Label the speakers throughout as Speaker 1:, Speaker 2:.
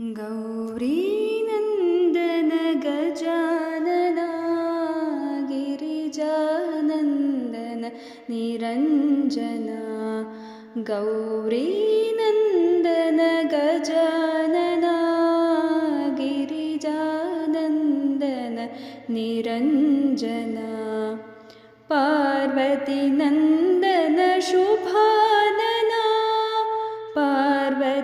Speaker 1: गौरीनन्दन गजानना गिरिजानन्दन निरञ्जना। गौरीनन्दन गजानना गिरिजानन्दन निरञ्जना। पार्वतीनन्दन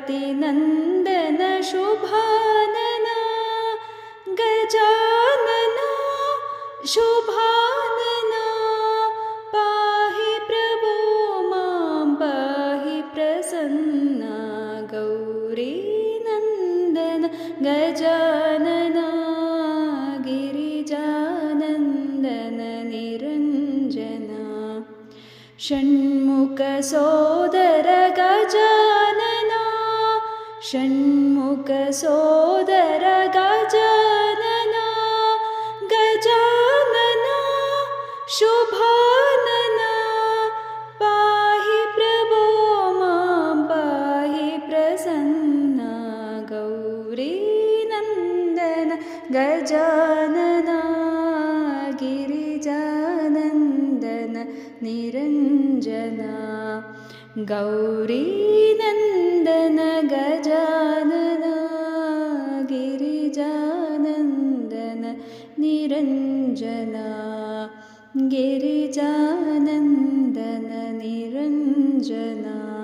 Speaker 1: पार्वतीनन्दन शुभानना गजानना शुभानना। पाहि प्रभो मां पाहि प्रसन्ना गौरीनन्दन गजानना गिरिजानन्दन निरञ्जना। षण्मुखसोदर गजानना षण्मुखसोदर गजानना गजानना शुभानना। पाहि प्रभो मां पाहि प्रसन्ना गौरीनन्दन गजानना निरञ्जना। गौरीनन्दन गजानना गिरिजानन्दन निरञ्जना। गिरिजानन्दन निरञ्जना